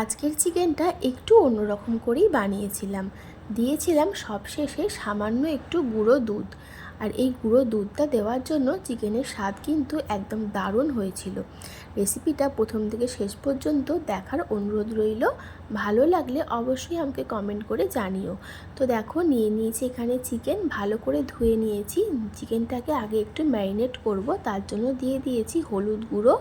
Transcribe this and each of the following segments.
আজকের চিকেনটা একটু অন্যরকম করেই বানিয়েছিলাম। দিয়েছিলাম সবশেষে সামান্য একটু গুঁড়ো দুধ। আর এই গুঁড়ো দুধটা দেওয়ার জন্য চিকেনের স্বাদ কিন্তু একদম দারুণ হয়েছিল। রেসিপিটা প্রথম থেকে শেষ পর্যন্ত দেখার অনুরোধ রইল। ভালো লাগলে অবশ্যই আমাকে কমেন্ট করে জানিও। তো দেখো, নিয়ে নিয়েছি এখানে চিকেন, ভালো করে ধুয়ে নিয়েছি। চিকেনটাকে আগে একটু ম্যারিনেট করব, তার জন্য দিয়ে দিয়েছি হলুদ গুঁড়ো,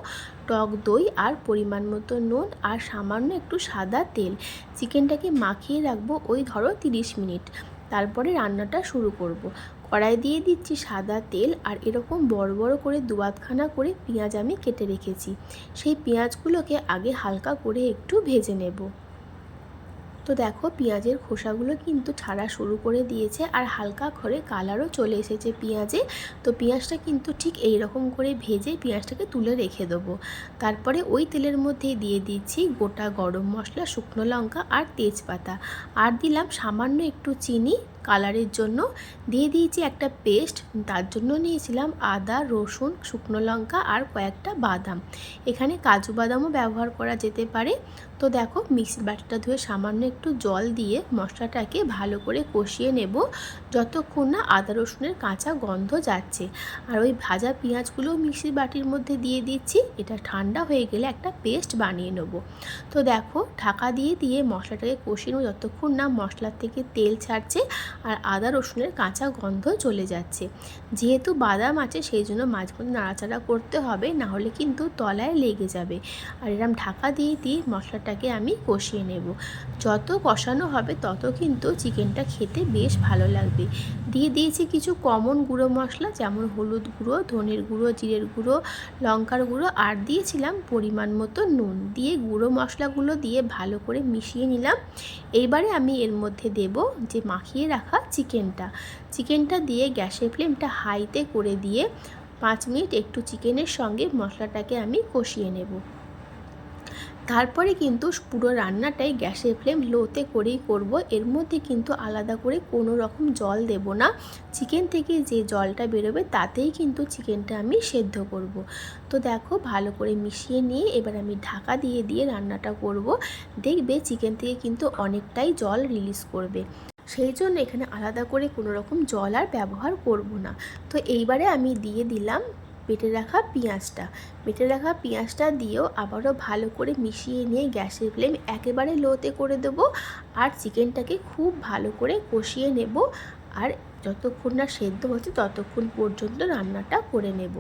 টক দই আর পরিমাণ মতো নুন আর সামান্য একটু সাদা তেল। চিকেনটাকে মাখিয়ে রাখব ওই ধরো তিরিশ মিনিট। তারপরে রান্নাটা শুরু করব। কড়াই দিয়ে দিচ্ছি সাদা তেল আর এরকম বড় বড় করে দুয়াতখানা করে পেঁয়াজ আমি কেটে রেখেছি সেই পেঁয়াজগুলোকে আগে হালকা করে একটু ভেজে নেব তো দেখো পেঁয়াজের খোসাগুলো কিন্তু ছাড়া শুরু করে দিয়েছে আর হালকা করে কালারও চলে এসেছে পেঁয়াজে। তো পেঁয়াজটা কিন্তু ঠিক এই রকম করে ভেজে পেঁয়াজটাকে তুলে রেখে দেবো। তারপরে ওই তেলের মধ্যে দিয়ে দিচ্ছি গোটা গরম মশলা, শুকনো লঙ্কা আর তেজপাতা। আর দিলাম সামান্য একটু চিনি কালারের জন্য দিয়ে দিয়েছি একটা পেস্ট। তার জন্য নিয়েছিলাম আদা, রসুন, শুকনো লঙ্কা আর কয়েকটা বাদাম। এখানে কাজু বাদামও ব্যবহার করা যেতে পারে। তো দেখো মিক্সি বাটিটা ধুয়ে সামান্য একটু জল দিয়ে মশলাটাকে ভালো করে কষিয়ে নেব। যতক্ষণ না আদা, রসুনের কাঁচা গন্ধ যাচ্ছে। আর ওই ভাজা পেঁয়াজগুলো মিক্সি বাটির মধ্যে দিয়ে দিচ্ছি। এটা ঠান্ডা হয়ে গেলে একটা পেস্ট বানিয়ে নেব। তো দেখো, ঢাকা দিয়ে দিয়ে মশলাটাকে কষিয়ে নেব। যতক্ষণ না মশলার থেকে তেল ছাড়ছে আর আদা রসুনের কাঁচা গন্ধ চলে যাচ্ছে। যেহেতু বাদাম আছে, সেই জন্য মাঝে মধ্যে নাড়াচাড়া করতে হবে, না হলে কিন্তু তলায় লেগে যাবে। আর এরম ঢাকা দিয়ে দিয়ে মশলাটাকে আমি কষিয়ে নেব। যত কষানো হবে, তত কিন্তু চিকেনটা খেতে বেশ ভালো লাগবে। দিয়ে দিয়েছি কিছু কমন গুঁড়ো মশলা, যেমন হলুদ গুঁড়ো, ধনের গুঁড়ো, জিরের গুঁড়ো, লঙ্কার গুঁড়ো, আর দিয়েছিলাম পরিমাণ মতো নুন। দিয়ে গুঁড়ো মশলাগুলো দিয়ে ভালো করে মিশিয়ে নিলাম। এইবারে আমি এর মধ্যে দেব যে মাখিয়ে রাখা চিকেনটা। চিকেনটা দিয়ে গ্যাসের ফ্লেমটা হাইতে করে দিয়ে পাঁচ মিনিট একটু চিকেনের সঙ্গে মশলাটাকে আমি কষিয়ে নেব। তারপরে কিন্তু পুরো রান্নাটাই গ্যাসের ফ্লেম লোতে করেই করব। এর মধ্যে কিন্তু আলাদা করে কোনো রকম জল দেব না। চিকেন থেকে যে জলটা বেরোবে তাতেই কিন্তু চিকেনটা আমি সেদ্ধ করব। তো দেখো ভালো করে মিশিয়ে নিয়ে এবার আমি ঢাকা দিয়ে দিয়ে রান্নাটা করব। দেখবে চিকেন থেকে কিন্তু অনেকটাই জল রিলিজ করবে। সেই জন্য এখানে আলাদা করে কোনো রকম জল আর ব্যবহার করব না। তো এইবারে আমি দিয়ে দিলাম বেটে রাখা পেঁয়াজটা। বেটে রাখা পেঁয়াজটা দিয়েও আবারও ভালো করে মিশিয়ে নিয়ে গ্যাসের ফ্লেম একেবারে লোতে করে দেবো আর চিকেনটাকে খুব ভালো করে কষিয়ে নেব আর যতক্ষণ না সেদ্ধ হচ্ছে ততক্ষণ পর্যন্ত রান্নাটা করে নেব।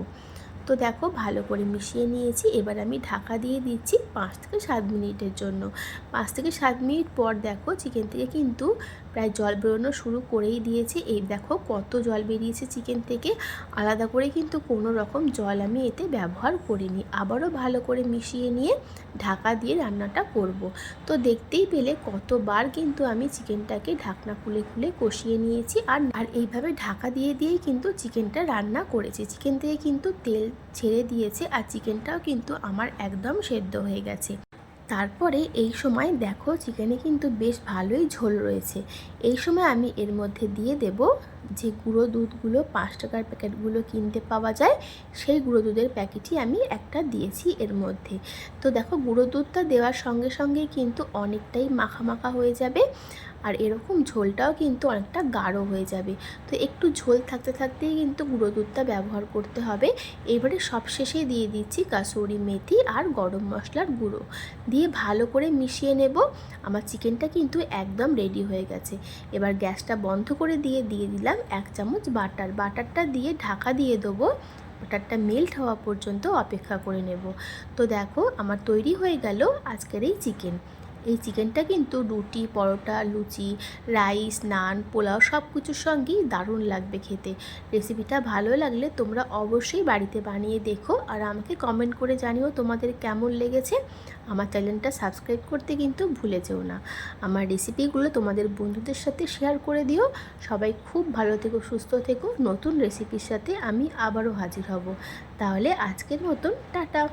তো দেখো ভালো করে মিশিয়ে নিয়েছি। এবার আমি ঢাকা দিয়ে দিচ্ছি পাঁচ থেকে সাত মিনিটের জন্য। পাঁচ থেকে সাত মিনিট পর দেখো চিকেন থেকে কিন্তু প্রায় জল বেরোনো শুরু করেই দিয়েছে। এই দেখো কত জল বেরিয়েছে চিকেন থেকে। আলাদা করে কিন্তু কোনো রকম জল আমি এতে ব্যবহার করিনি। আবারও ভালো করে মিশিয়ে নিয়ে ঢাকা দিয়ে রান্নাটা করব। তো দেখতেই পেলে কতবার কিন্তু আমি চিকেনটাকে ঢাকনা খুলে খুলে কষিয়ে নিয়েছি আর আর এইভাবে ঢাকা দিয়ে দিয়েই কিন্তু চিকেনটা রান্না করেছি। চিকেন থেকে কিন্তু তেল ছেড়ে দিয়েছে আর চিকেনটাও কিন্তু আমার একদম সেদ্ধ হয়ে গেছে। তারপরে এই সময় দেখো চিকেনে কিন্তু বেশ ভালোই ঝোল রয়েছে। এই সময় আমি এর মধ্যে দিয়ে দেব যে গুঁড়ো দুধগুলো, পাঁচ টাকার প্যাকেটগুলো কিনতে পাওয়া যায়, সেই গুঁড়ো দুধের প্যাকেটই আমি একটা দিয়েছি এর মধ্যে। তো দেখো, গুঁড়ো দুধটা দেওয়ার সঙ্গে সঙ্গে কিন্তু অনেকটাই মাখা মাখা হয়ে যাবে। আর এরকম ঝোলটাও কিন্তু অনেকটা গাঢ় হয়ে যাবে। তো একটু ঝোল থাকতে থাকতেই কিন্তু গুঁড়ো দুধটা ব্যবহার করতে হবে। এবারে সবশেষে দিয়ে দিচ্ছি কাসুরি মেথি আর গরম মশলার গুঁড়ো। দিয়ে ভালো করে মিশিয়ে নেব। আমার চিকেনটা কিন্তু একদম রেডি হয়ে গেছে। এবার গ্যাসটা বন্ধ করে দিয়ে দিয়ে দিলাম এক চামচ বাটার। বাটারটা দিয়ে ঢাকা দিয়ে দেবো। বাটারটা মেল্ট হওয়া পর্যন্ত অপেক্ষা করে নেব। তো দেখো, আমার তৈরি হয়ে গেল আজকের এই চিকেন। এই চিকেনটা কিন্তু রুটি, পরোটা, লুচি, রাইস, নান, পোলাও সব কিছুর সঙ্গেই দারুণ লাগবে খেতে। রেসিপিটা ভালো লাগলে তোমরা অবশ্যই বাড়িতে বানিয়ে দেখো আর আমাকে কমেন্ট করে জানিও তোমাদের কেমন লেগেছে। আমার চ্যানেলটা সাবস্ক্রাইব করতে কিন্তু ভুলে যেও না। আমার রেসিপিগুলো তোমাদের বন্ধুদের সাথে শেয়ার করে দিও। সবাই খুব ভালো থেকো, সুস্থ থেকো। নতুন রেসিপির সাথে আমি আবারও হাজির হব। তাহলে আজকের মতন, টাটা।